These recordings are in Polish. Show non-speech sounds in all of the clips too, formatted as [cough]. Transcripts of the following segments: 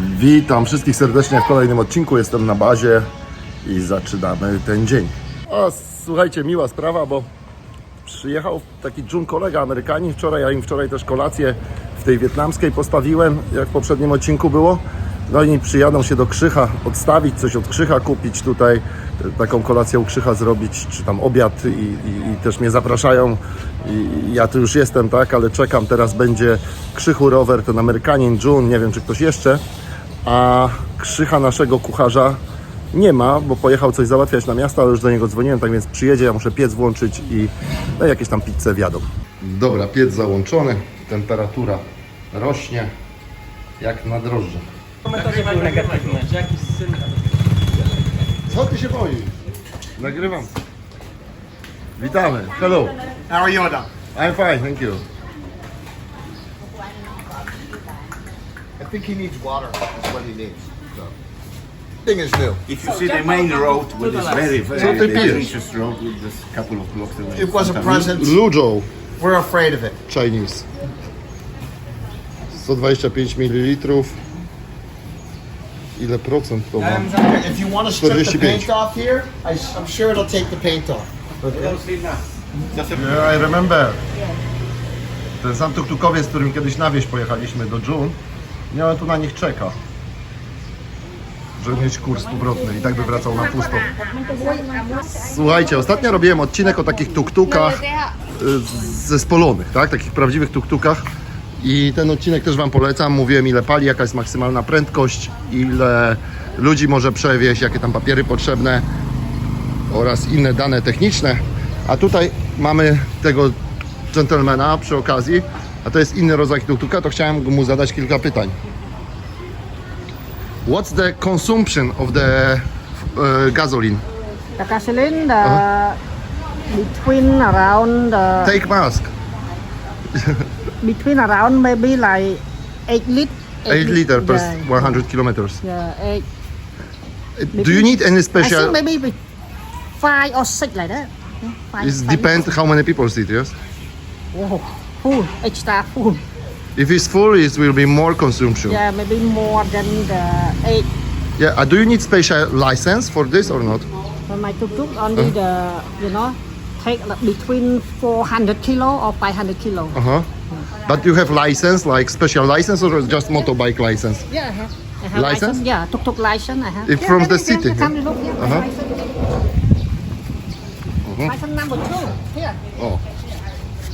Witam wszystkich serdecznie w kolejnym odcinku. Jestem na bazie i zaczynamy ten dzień. O, słuchajcie, miła sprawa, bo przyjechał taki Jun kolega Amerykanin wczoraj, ja im wczoraj też kolację w tej wietnamskiej postawiłem, jak w poprzednim odcinku było. No i przyjadą się do Krzycha odstawić, coś od Krzycha kupić tutaj, taką kolację u Krzycha zrobić, czy tam obiad i, i, i też mnie zapraszają. I, ja tu już jestem, tak, ale czekam, teraz będzie Krzychu rower, ten Amerykanin Jun, nie wiem czy ktoś jeszcze, a Krzycha naszego kucharza nie ma, bo pojechał coś załatwiać na miasto, ale już do niego dzwoniłem, tak więc przyjedzie, ja muszę piec włączyć i no, jakieś tam pizzę wjadą. Dobra, piec załączony, temperatura rośnie jak na drożdżach. Komentarze były negatywne, że jakiś syn... Co ty się boisz? Nagrywam. Witamy. Hello. How are you? I'm fine, thank you. Think he needs water. That's what he needs. So. Thing is new. If you see the main road with this very, Co very pijesz? dangerous road with this couple of blocks away. It was a present. Luzhou We're afraid of it. Chinese. 125 ml. Ile procent to ma? If you want to strip the 45. paint off here, I, am sure it'll take the paint off. A Yeah, I remember. Ten sam tuktukowiec, z którym kiedyś na wieś pojechaliśmy do June, miałem tu na nich czeka. Żeby mieć kurs powrotny i tak by wracał na pusto. Słuchajcie, ostatnio robiłem odcinek o takich tuktukach y, ze spolonych, tak? Takich prawdziwych tuktukach. I ten odcinek też Wam polecam. Mówiłem ile pali, jaka jest maksymalna prędkość, ile ludzi może przewieźć, jakie tam papiery potrzebne oraz inne dane techniczne. A tutaj mamy tego gentlemana przy okazji, a to jest inny rodzaj tuktuka, to chciałem mu zadać kilka pytań. What's the consumption of the uh, gasoline? The gasoline, the between around the Take mask. between around maybe like eight lit. 8 liter per yeah, 100 kilometers. yeah, eight. Do you need any I special? think maybe five or six like that. Five, It depends how many people sit, yes? Oh, full, extra full. If it's full, it will be more consumption. Yeah, maybe more than the eight. Yeah, uh, do you need special license for this or not? For my tuk tuk only the you know take like between 400 kilo or 500 kilo. Uh-huh. But you have license, like special license or just motorbike license? Yeah, I have. I have License? Yeah, tuk tuk license I have. If yeah, from the yeah, city, Yeah, come look here. Uh-huh. License. License number two. Here. Oh.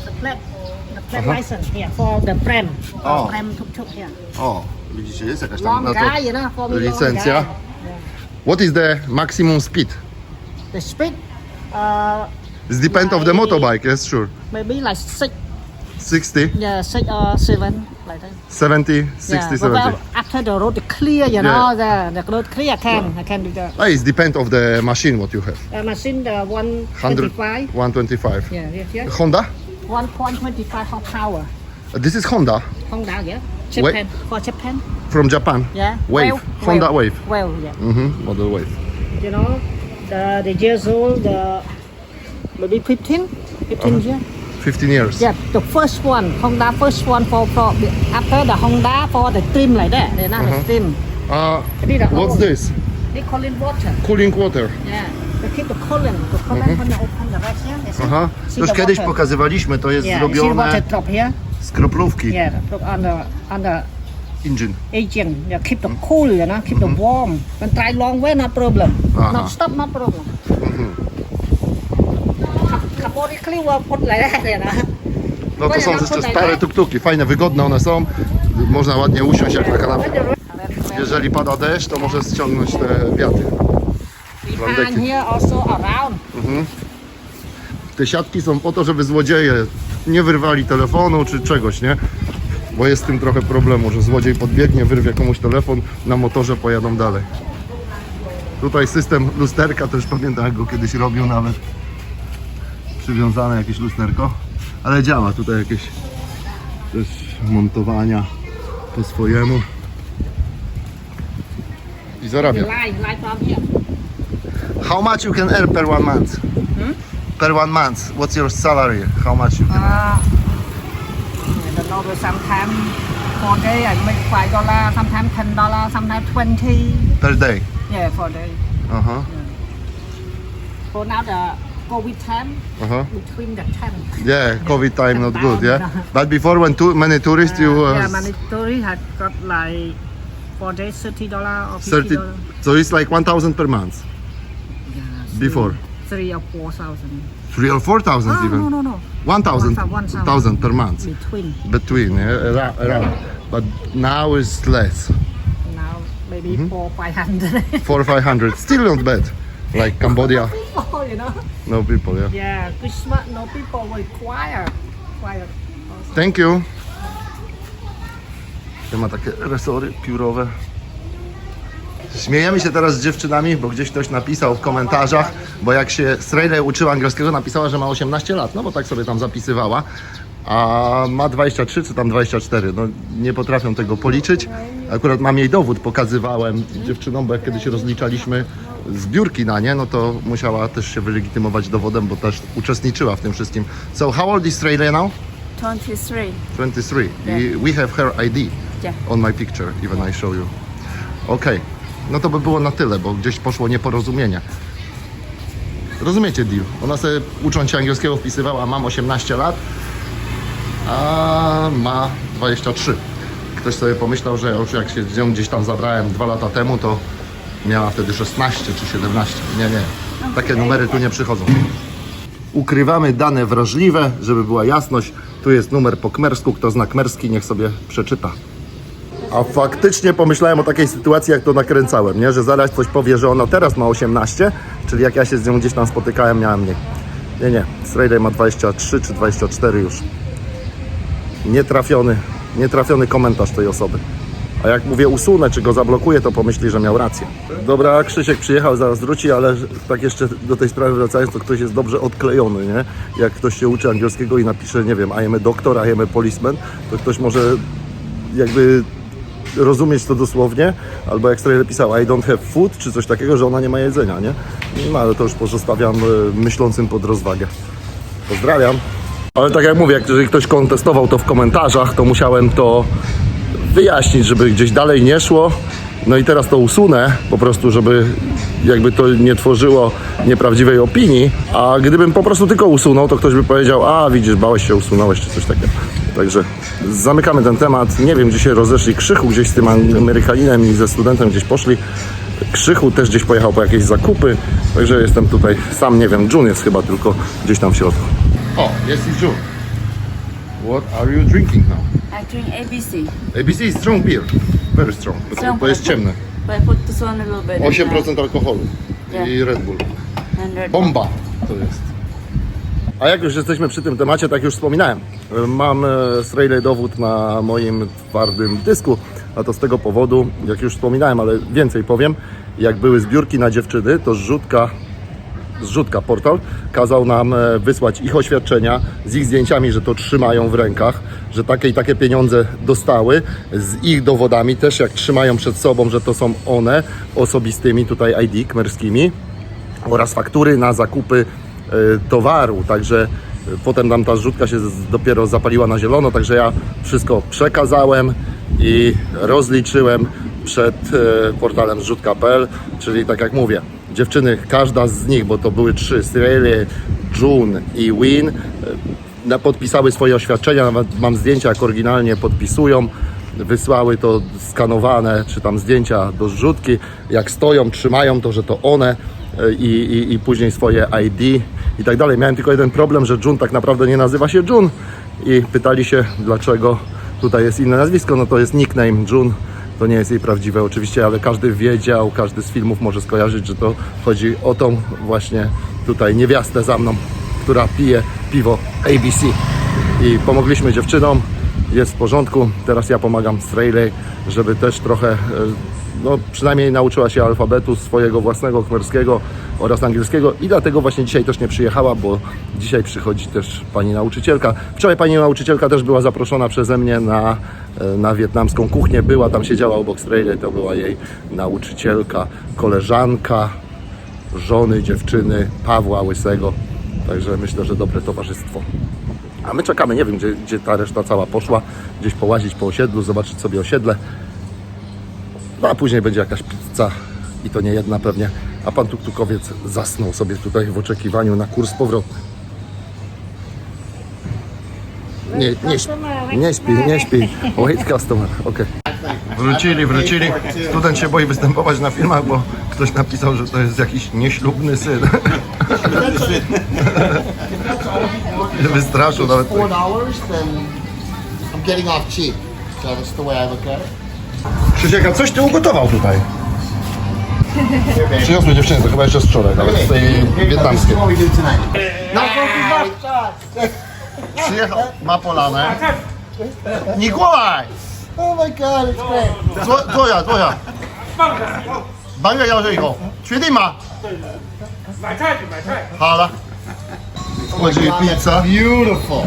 The plate. The Uh-huh. license here for the prem. Oh. Prem tuk tuk here. O, widzicie, jest jakaś tam Long na guy, you know, for me long licencja. guy. What is the maximum speed? The speed, uh, It depends of the motorbike, yes, sure. maybe like six, 60, yeah, six or seven, like that. 70, 60, yeah, but 70. well, after the road clear, you know, the, the road clear, I can, I can do that. Ah, it depends of the machine what you have. Uh, machine, the 100, 125. 125. Yeah, yeah, yeah. Honda? 1.25 horsepower. This is Honda Honda, yeah. Japan, for Japan. from Japan. Yeah. Wave, Honda Wave. Well, yeah. Mm-hmm. model Wave. You know, the the years old, the maybe 15, 15 Uh-huh. years. 15 years. Yeah, the first one, Honda first one for, for after the Honda for the trim like that. They're not the trim. Uh, what's this? They call it water. Cooling water. Yeah. Open the rest here. they see- Aha. Już kiedyś pokazywaliśmy, to jest Yeah, zrobione water drop here. z kroplówki. Yeah, drop on the on the Engine. agent. Yeah, keep the cool, you know, keep the warm. When try long way, no problem. Uh-huh. Not stop, no problem. Know. No to są jeszcze stare tuktuki, fajne, wygodne one są. Można ładnie usiąść jak na kanapie. Jeżeli pada deszcz, to może ściągnąć te wiaty. And here also around. Te siatki są po to, żeby złodzieje nie wyrwali telefonu czy czegoś, nie? Bo jest z tym trochę problemu, że złodziej podbiegnie, wyrwie komuś telefon, na motorze pojadą dalej. Tutaj system lusterka, też pamiętam jak go kiedyś robił nawet. Przywiązane jakieś lusterko, ale działa. Tutaj jakieś też montowania po swojemu. I zarabia. How much you can earn per one month? Per one month, what's your salary? How much you can? Uh, I don't know, but sometimes for day I make five dollar, sometimes ten dollar, sometimes twenty. Per day. Yeah, for day. Aha, So now the COVID time aha. between the ten. Yeah, COVID time not good, [laughs] yeah? But before when too many tourists, you... Uh, yeah, mandatory had got like for day thirty dollar or fifty 30, so it's like 1,000 per month Yeah, before. three or four thousand. Three or 4,000 Oh, even. no, no, no. One thousand. One thousand per month. Between Between, yeah, around. But now it's less. now maybe Mm-hmm. four five hundred. [laughs] Four or 500. Still not bad. Like Cambodia, [laughs] people, you know. no people, yeah. Yeah, Christmas no people very quiet. Quiet. Thank you. Ja ma takie resory piórowe. Śmiejemy się teraz z dziewczynami, bo gdzieś ktoś napisał w komentarzach, bo jak się Srejle uczyła angielskiego, napisała, że ma 18 lat, no bo tak sobie tam zapisywała, a ma 23 czy tam 24, no nie potrafią tego policzyć. Akurat mam jej dowód, pokazywałem dziewczynom, bo jak kiedyś rozliczaliśmy zbiórki na nie, no to musiała też się wylegitymować dowodem, bo też uczestniczyła w tym wszystkim. So how old is Srejle now? 23. 23. I- We have her ID Yeah. on my picture, even I show you. Okej, no to by było na tyle, bo gdzieś poszło nieporozumienie. Rozumiecie deal? Ona sobie ucząc się angielskiego wpisywała, mam 18 lat, a ma 23. Ktoś sobie pomyślał, że już jak się z nią gdzieś tam zabrałem dwa lata temu, to miała wtedy 16 czy 17. Nie, nie. Takie numery tu nie przychodzą. Ukrywamy dane wrażliwe, żeby była jasność. Tu jest numer po kmersku, kto zna kmerski, niech sobie przeczyta. A faktycznie pomyślałem o takiej sytuacji, jak to nakręcałem, nie? że zaraz coś powie, że ona teraz ma 18, czyli jak ja się z nią gdzieś tam spotykałem, miałem mniej. Nie, nie, Srejlej ma 23 czy 24 już. Nietrafiony, nietrafiony komentarz tej osoby. A jak mówię usunę, czy go zablokuję, to pomyśli, że miał rację. Dobra, Krzysiek przyjechał, zaraz wróci, ale tak jeszcze do tej sprawy wracając, to ktoś jest dobrze odklejony, nie? Jak ktoś się uczy angielskiego i napisze, nie wiem, a doctor, I am a policeman, to ktoś może jakby rozumieć to dosłownie, albo jak Strejle pisał I don't have food, czy coś takiego, że ona nie ma jedzenia, nie? No ale to już pozostawiam e, myślącym pod rozwagę. Pozdrawiam. Ale tak jak mówię, jeżeli ktoś kontestował to w komentarzach, to musiałem to wyjaśnić, żeby gdzieś dalej nie szło. No i teraz to usunę, po prostu, żeby jakby to nie tworzyło nieprawdziwej opinii. A gdybym po prostu tylko usunął, to ktoś by powiedział, a widzisz, bałeś się, usunąłeś, czy coś takiego. Także zamykamy ten temat. Nie wiem, gdzie się rozeszli Krzychu, gdzieś z tym Amerykaninem i ze studentem gdzieś poszli. Krzychu też gdzieś pojechał po jakieś zakupy, także jestem tutaj sam, nie wiem, June jest chyba tylko gdzieś tam w środku. O, jest i June. What are you drinking now? I drink ABC. ABC is strong beer. Very strong. To, Strong, to jest ciemne. But I put this one a little bit. 8% alkoholu i Red Bull. And red Bomba to jest. A jak już jesteśmy przy tym temacie, tak już wspominałem. Mam e, z Rayleigh dowód na moim twardym dysku, a to z tego powodu, jak już wspominałem, ale więcej powiem, jak były zbiórki na dziewczyny, to zrzutka zrzutka portal kazał nam e, wysłać ich oświadczenia z ich zdjęciami, że to trzymają w rękach, że takie i takie pieniądze dostały, z ich dowodami też jak trzymają przed sobą, że to są one osobistymi tutaj ID kmerskimi oraz faktury na zakupy e, towaru, także e, potem nam ta zrzutka się dopiero zapaliła na zielono, także ja wszystko przekazałem i rozliczyłem przed e, portalem zrzutka.pl, czyli tak jak mówię, dziewczyny, każda z nich, bo to były trzy, Sreli, June i Win, e, podpisały swoje oświadczenia, nawet mam zdjęcia, jak oryginalnie podpisują, wysłały to skanowane, czy tam zdjęcia do zrzutki, jak stoją, trzymają to, że to one e, i, i, i później swoje ID i tak dalej. Miałem tylko jeden problem, że June tak naprawdę nie nazywa się June i pytali się, dlaczego tutaj jest inne nazwisko, no to jest nickname June, to nie jest jej prawdziwe oczywiście, ale każdy wiedział, każdy z filmów może skojarzyć, że to chodzi o tą właśnie tutaj niewiastę za mną, która pije piwo ABC i pomogliśmy dziewczynom, jest w porządku. Teraz ja pomagam Strejlej, żeby też trochę, e, no przynajmniej nauczyła się alfabetu swojego własnego khmerskiego oraz angielskiego i dlatego właśnie dzisiaj też nie przyjechała, bo dzisiaj przychodzi też pani nauczycielka. Wczoraj pani nauczycielka też była zaproszona przeze mnie na, e, na wietnamską kuchnię. Była tam, siedziała obok Strejlej, to była jej nauczycielka, koleżanka, żony dziewczyny Pawła Łysego. Także myślę, że dobre towarzystwo. A my czekamy, nie wiem gdzie, gdzie ta reszta cała poszła, gdzieś połazić po osiedlu, zobaczyć sobie osiedle. No a później będzie jakaś pizza i to nie jedna pewnie. A pan tuktukowiec zasnął sobie tutaj w oczekiwaniu na kurs powrotny. Nie, nie, śpi, nie śpi, nie śpi. Wait customer, okej. Wrócili, wrócili. Student się boi występować na filmach, bo ktoś napisał, że to jest jakiś nieślubny syn. [laughs] [laughs] Wystraszył nawet. Four dollars, then I'm getting off cheap. So that's the way I look at it. Krzysiek, a coś ty ugotował tutaj? Przyniosły dziewczyny, to chyba jeszcze z wczoraj, nawet z tej Here you go. This wietnamskiej. is what we do tonight. Przyjechał, ma polanę. Nikolaj! Oh my god, it's great. 坐坐下，坐下。满月要这口，确定吗？买菜买菜。好了。 我这 pizza. Beautiful.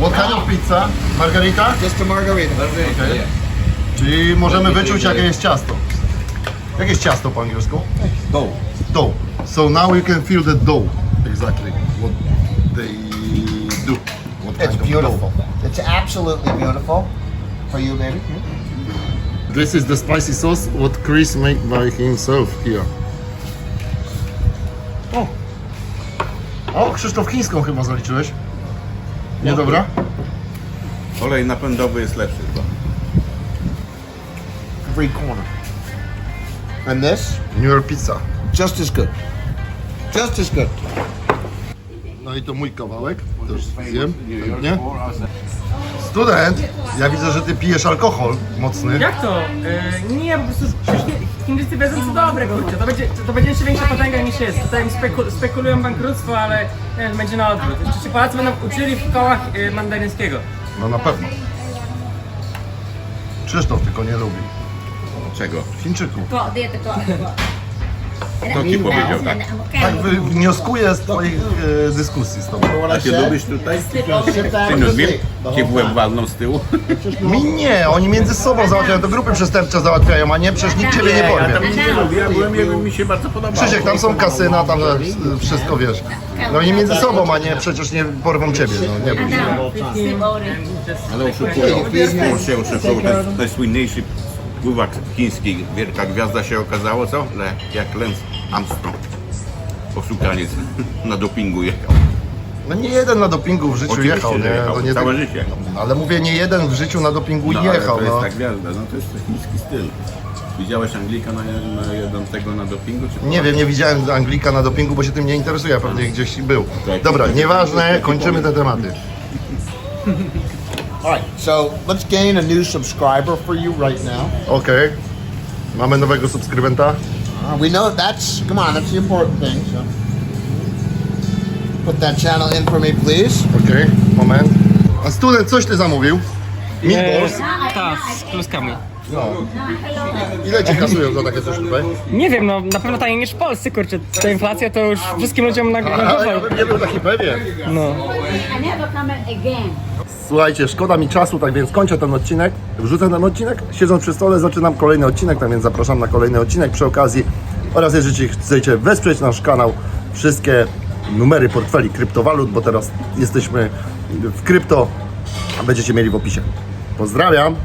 What kind of pizza? Margarita? Just a margarita. okay yeah Czyli możemy wyczuć jakie jest ciasto. Jakie jest ciasto po angielsku? Dough. Dough. So now you can feel the dough. Exactly. What they do. What It's kind of beautiful. dough. It's absolutely beautiful. For you, baby. This is the spicy sauce what Chris made by himself here. O, Krzysztof chińską chyba zaliczyłeś. Niedobra? Olej napędowy jest lepszy chyba. Every corner. And this, New York pizza. just as good. Just as good. No i to mój kawałek. Też zjem. Us. Student, ja widzę, że ty pijesz alkohol mocny. Jak to? Yy, nie, po prostu przecież nie- Chińczycy wiedzą co dobre, kurczę. To będzie, to będzie jeszcze większa potęga niż jest. Tutaj spekul spekulują bankructwo, ale nie będzie na odwrót. Jeszcze Polacy będą uczyli w szkołach yy, mandaryńskiego. No na pewno. Krzysztof tylko nie lubi. Czego? Chińczyków. Kto ci powiedział tak? Tak wy- wnioskuję z twoich e, dyskusji z tobą. Said? lubisz tutaj? Ty no wiem, cię w łeb walną z tyłu. Mi nie, oni między sobą załatwiają, to grupy przestępcze załatwiają, a nie, przecież nikt ciebie nie Ja porwie. tam nic nie lubię, ja byłem, mi- mi się bardzo podobało. Krzysiek, tam są kasyna, tam e, wszystko wiesz. No oni między sobą, a nie przecież nie porwą ciebie, no nie bój się. Ale oszukują. Kurczę, oszukują. Ten najsłynniejszy pływak chiński, wielka gwiazda się okazało, co? Le, jak Lance Armstrong. Oszukaniec [laughs] na dopingu jechał. No nie jeden na dopingu w życiu Oczywiście, jechał, że nie? jechał. To nie Całe tak- życie. Ale mówię, nie jeden w życiu na dopingu No, ale jechał, to jest no. ta gwiazda, no to jest chiński styl. Widziałeś Anglika na, na tego na dopingu? Czy Nie wiem, nie widziałem Anglika na dopingu, bo się tym nie interesuje, a pewnie gdzieś był. Tak. Dobra, nieważne, kończymy te tematy. [laughs] All right, so let's gain a new subscriber for you right now. Okej. Mamy nowego subskrybenta. Uh, we know that's, come on, that's the important thing. So. Put that channel in for me, please. Okej, moment. A student, coś ty zamówił? Meatballs? Tak, z kluskami. No. Ile ci kasują za takie coś tutaj? Nie wiem, no na pewno taniej niż w Polsce, kurczę. Ta inflacja to już wszystkim ludziom na, ja głowę. bym nie był taki pewien. No. I never come again. Słuchajcie, szkoda mi czasu, tak więc kończę ten odcinek. Wrzucę ten odcinek, siedząc przy stole, zaczynam kolejny odcinek, tak więc zapraszam na kolejny odcinek przy okazji. Oraz jeżeli chcecie wesprzeć nasz kanał, wszystkie numery portfeli kryptowalut, bo teraz jesteśmy w krypto, będziecie mieli w opisie. Pozdrawiam,